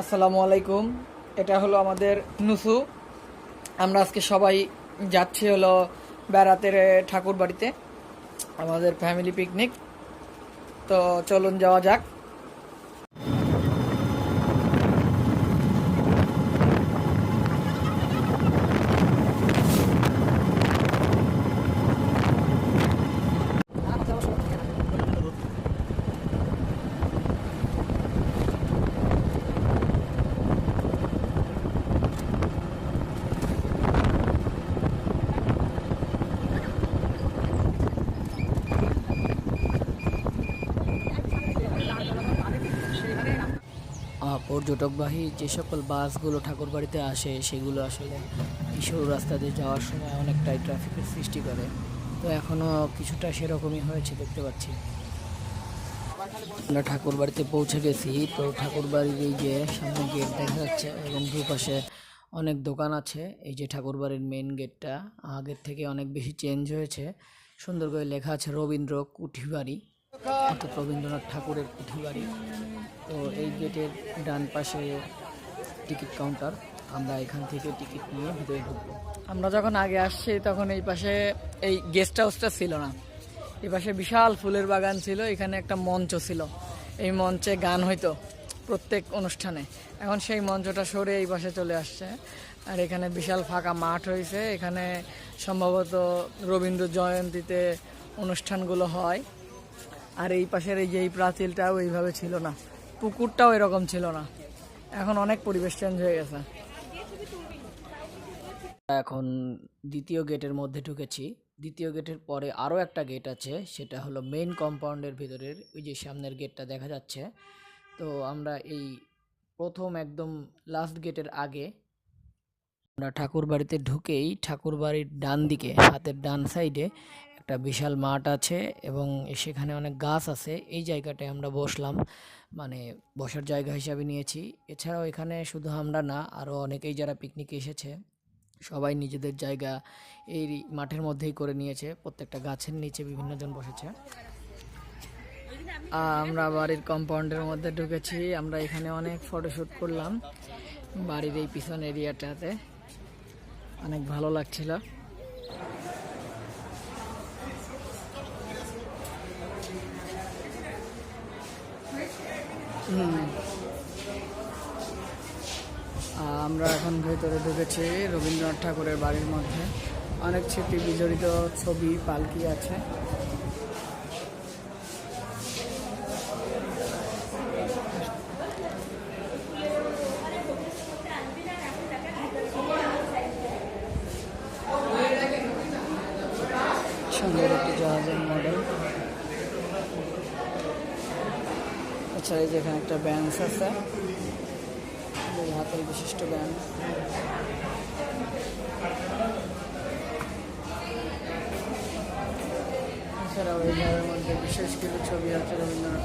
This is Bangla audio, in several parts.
আসসালামু আলাইকুম। এটা হলো আমাদের নুসু। আমরা আজকে সবাই যাচ্ছি হলো বেড়াতে ঠাকুর বাড়িতে আমাদের ফ্যামিলি পিকনিক তো চলুন যাওয়া যাক। পর্যটকবাহী যে সকল বাসগুলো ঠাকুরবাড়িতে আসে, সেগুলো আসলে কিশোর রাস্তা দিয়ে যাওয়ার সময় অনেকটাই ট্রাফিকের সৃষ্টি করে। তো এখনও কিছুটা সেরকমই হয়েছে, দেখতে পাচ্ছি। আমরা ঠাকুর বাড়িতে পৌঁছে গেছি। তো ঠাকুর বাড়ির এই যে সামনে গেট দেখা যাচ্ছে এবং দুপাশে অনেক দোকান আছে। এই যে ঠাকুর বাড়ির মেন গেটটা আগের থেকে অনেক বেশি চেঞ্জ হয়েছে। সুন্দর করে লেখা আছে রবীন্দ্র কুঠিবাড়ি। অর্থাৎ রবীন্দ্রনাথ ঠাকুরের কুঠিবাড়ি। তো এই গেটের ডান পাশে টিকিট কাউন্টার। আমরা এখান থেকে টিকিট নিয়ে ভিতরে ঢুকবো। আমরা যখন আগে আসছি, তখন এই পাশে এই গেস্ট হাউসটা ছিল না। এই পাশে বিশাল ফুলের বাগান ছিল, এখানে একটা মঞ্চ ছিল। এই মঞ্চে গান হইতো প্রত্যেক অনুষ্ঠানে। এখন সেই মঞ্চটা সরে এই পাশে চলে আসছে। আর এখানে বিশাল ফাঁকা মাঠ হয়েছে এখানে সম্ভবত রবীন্দ্র জয়ন্তীতে অনুষ্ঠানগুলো হয়। আর এই পাশের এই যে এই প্রাচীলটাও এইভাবে ছিল না। পুকুরটাও এরকম ছিল না। এখন অনেক পরিবেশ চেঞ্জ হয়ে গেছে। এখন দ্বিতীয় গেটের মধ্যে ঢুকেছি। দ্বিতীয় গেটের পরে আরও একটা গেট আছে, সেটা হলো মেইন কম্পাউন্ডের ভিতরের ওই যে সামনের গেটটা দেখা যাচ্ছে। তো আমরা এই প্রথম একদম লাস্ট গেটের আগে আমরা ঠাকুর বাড়িতে ঢুকেই ঠাকুর বাড়ির ডান দিকে, হাতের ডান সাইডে একটা বিশাল মাঠ আছে এবং সেখানে অনেক গাছ আছে। এই জায়গাটায় আমরা বসলাম মানে বসার জায়গা হিসাবে নিয়েছি। এছাড়াও এখানে শুধু আমরা না, আরও অনেকেই যারা পিকনিকে এসেছে, সবাই নিজেদের জায়গা এই মাঠের মধ্যেই করে নিয়েছে। প্রত্যেকটা গাছের নিচে বিভিন্ন জন বসেছে। আমরা বাড়ির কম্পাউন্ডের মধ্যে ঢুকেছি। আমরা এখানে অনেক ফটোশ্যুট করলাম। বাড়ির এই পিছন এরিয়াটাতে অনেক ভালো লাগছিল। আমরা এখন ভেতরে ঢুকেছি রবীন্দ্রনাথ ঠাকুরের বাড়ির মধ্যে। অনেক স্মৃতি বিজড়িত ছবি, পালকি আছে সুন্দর একটি জাহাজের মডেল আচ্ছা এই যে এখানে একটা ব্যান্স আছে। হাতের বিশিষ্ট ব্যান্স এছাড়াও এই ঘরের মধ্যে বিশেষ কিছু ছবি আছে রবীন্দ্রনাথ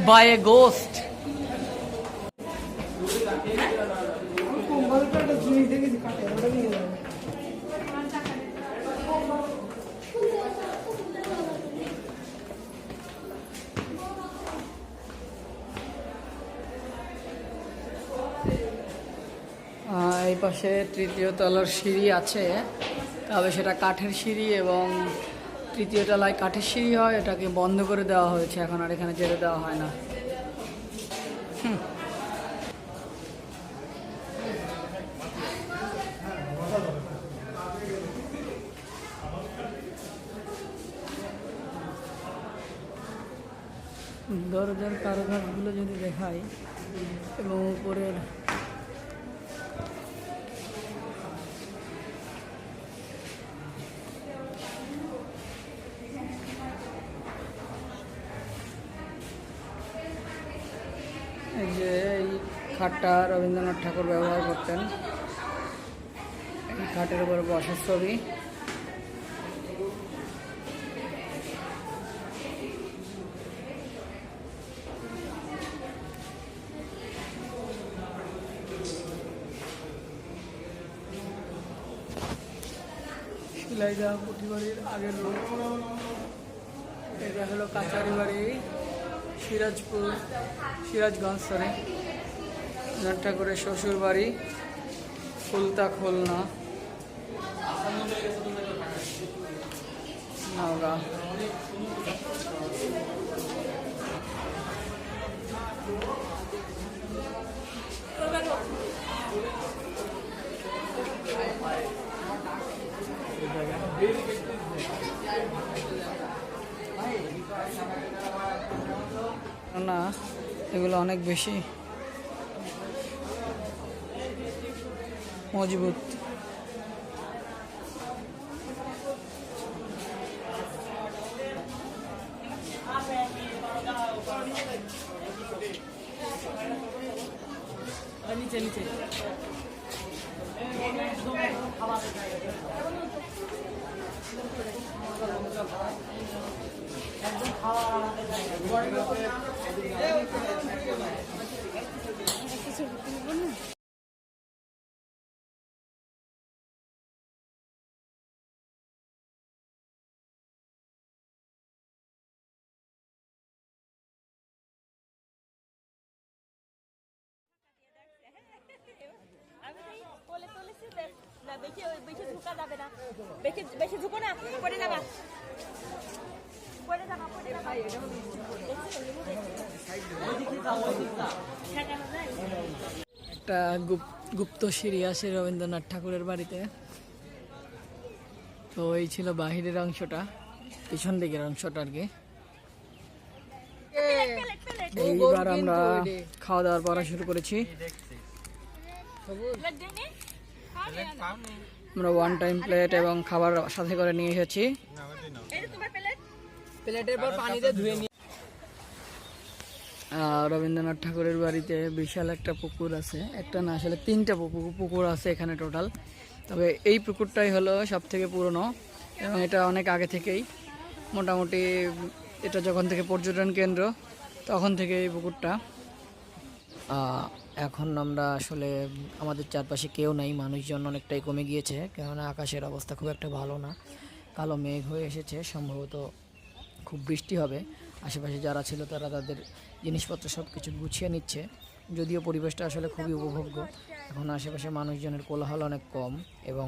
by a ghost. এই পাশে তৃতীয় তলার সিঁড়ি আছে তবে সেটা কাঠের সিঁড়ি এবং তৃতীয় তলায় কাঠের সিঁড়ি হয়, এটাকে বন্ধ করে দেওয়া হয়েছে, এখন আর এখানে যেতে দেওয়া হয় না। দরজার কারুকাজগুলো যদি দেখাই, এবং উপরের এই যে এই খাটটা রবীন্দ্রনাথ ঠাকুর ব্যবহার করতেন। এই খাটের উপর বসার ছবি। দেওয়া পুঁথি বাড়ির আগের লোক এটা হলো কাচারি বাড়ি, সিরাজপুর, সিরাজগঞ্জ সরি রবীন্দ্রনাথ ঠাকুরের শ্বশুর বাড়ি ফুলতা খুলনা না এগুলো অনেক বেশি। মজবুত। নিচে নিচে। আমি না বেশি বেশি ঝুঁকা যাবে না। বেশি বেশি ঝুঁকো না পড়ে যাবা। পড়ে যাবা পড়ে যাবা। একটা গুপ- গুপ্ত সিঁড়ি আছে রবীন্দ্রনাথ ঠাকুরের বাড়িতে। তো এই ছিল বাহিরের অংশটা পিছন দিকের অংশটা আর কি। এইবার আমরা খাওয়া দাওয়ার পড়া শুরু করেছি। আমরা ওয়ান টাইম প্লেট এবং খাবার সাথে করে নিয়ে এসেছি। রবীন্দ্রনাথ ঠাকুরের বাড়িতে বিশাল একটা পুকুর আছে। একটা না আসলে তিনটা পুকুর পুকুর আছে এখানে টোটাল তবে এই পুকুরটাই হলো সব থেকে পুরনো এবং এটা অনেক আগে থেকেই। মোটামুটি এটা যখন থেকে পর্যটন কেন্দ্র তখন থেকে এই পুকুরটা। এখন আমরা আসলে আমাদের চারপাশে কেউ নাই, মানুষজন অনেকটাই কমে গিয়েছে, কেননা আকাশের অবস্থা খুব একটা ভালো না। কালো মেঘ হয়ে এসেছে, সম্ভবত খুব বৃষ্টি হবে। আশেপাশে যারা ছিল তারা তাদের জিনিসপত্র সব কিছু গুছিয়ে নিচ্ছে। যদিও পরিবেশটা আসলে খুবই উপভোগ্য, এখন আশেপাশে মানুষজনের কোলাহল অনেক কম এবং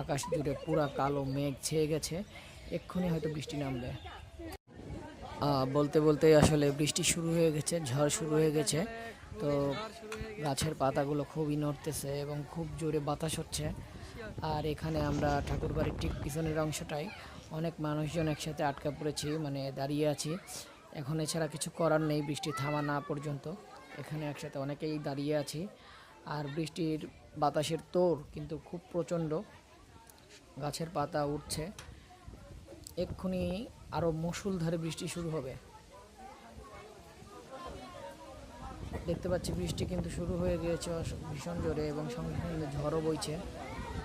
আকাশ জুড়ে পুরা কালো মেঘ ছেয়ে গেছে, এক্ষুনি হয়তো বৃষ্টি নামবে। বলতে বলতে আসলে বৃষ্টি শুরু হয়ে গেছে, ঝড় শুরু হয়ে গেছে। তো গাছের পাতাগুলো খুবই নড়তেছে এবং খুব জোরে বাতাস হচ্ছে। আর এখানে আমরা ঠাকুরবাড়ির ঠিক পিছনের অংশটাই অনেক মানুষজন একসাথে আটকা পড়েছি মানে দাঁড়িয়ে আছি। এখন এছাড়া কিছু করার নেই, বৃষ্টি থামা না পর্যন্ত। এখানে একসাথে অনেকেই দাঁড়িয়ে আছি। আর বৃষ্টির বাতাসের তোর কিন্তু খুব প্রচণ্ড। গাছের পাতা উঠছে। এক্ষুনি আরও মুষলধারে বৃষ্টি শুরু হবে। দেখতে পাচ্ছি বৃষ্টি কিন্তু শুরু হয়ে গিয়েছে ভীষণ জোরে এবং সঙ্গে সঙ্গে ঝড়ও বইছে।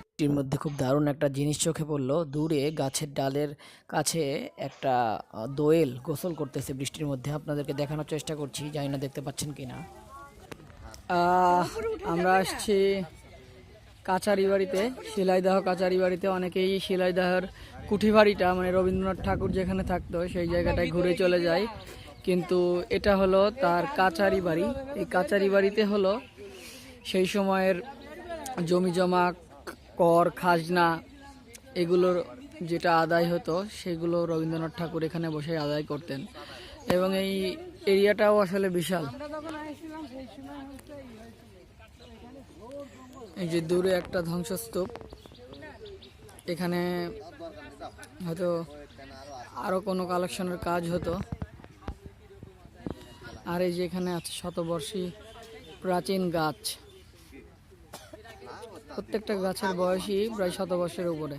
বৃষ্টির মধ্যে খুব দারুণ একটা জিনিস চোখে পড়ল। দূরে গাছের ডালের কাছে একটা দোয়েল গোসল করতেছে বৃষ্টির মধ্যে। আপনাদেরকে দেখানোর চেষ্টা করছি, জানি না দেখতে পাচ্ছেন কি না আমরা আসছি কাচারি বাড়িতে শিলাইদাহ কাচারি বাড়িতে অনেকেই শিলাইদাহর কুঠি বাড়িটা মানে রবীন্দ্রনাথ ঠাকুর যেখানে থাকতো, সেই জায়গাটায় ঘুরে চলে যায়। কিন্তু এটা হলো তার কাচারি বাড়ি। এই কাচারি বাড়িতে হলো সেই সময়ের জমি জমা, কর, খাজনা এগুলোর যেটা আদায় হতো, সেগুলো রবীন্দ্রনাথ ঠাকুর এখানে বসে আদায় করতেন। এবং এই এরিয়াটাও আসলে বিশাল। এই যে দূরে একটা ধ্বংসস্তূপ। এখানে হয়তো আরও কোনো কালেকশনের কাজ হতো। আর এই যে এখানে আছে শতবর্ষী প্রাচীন গাছ। প্রত্যেকটা গাছের বয়সই প্রায় শতবর্ষের উপরে।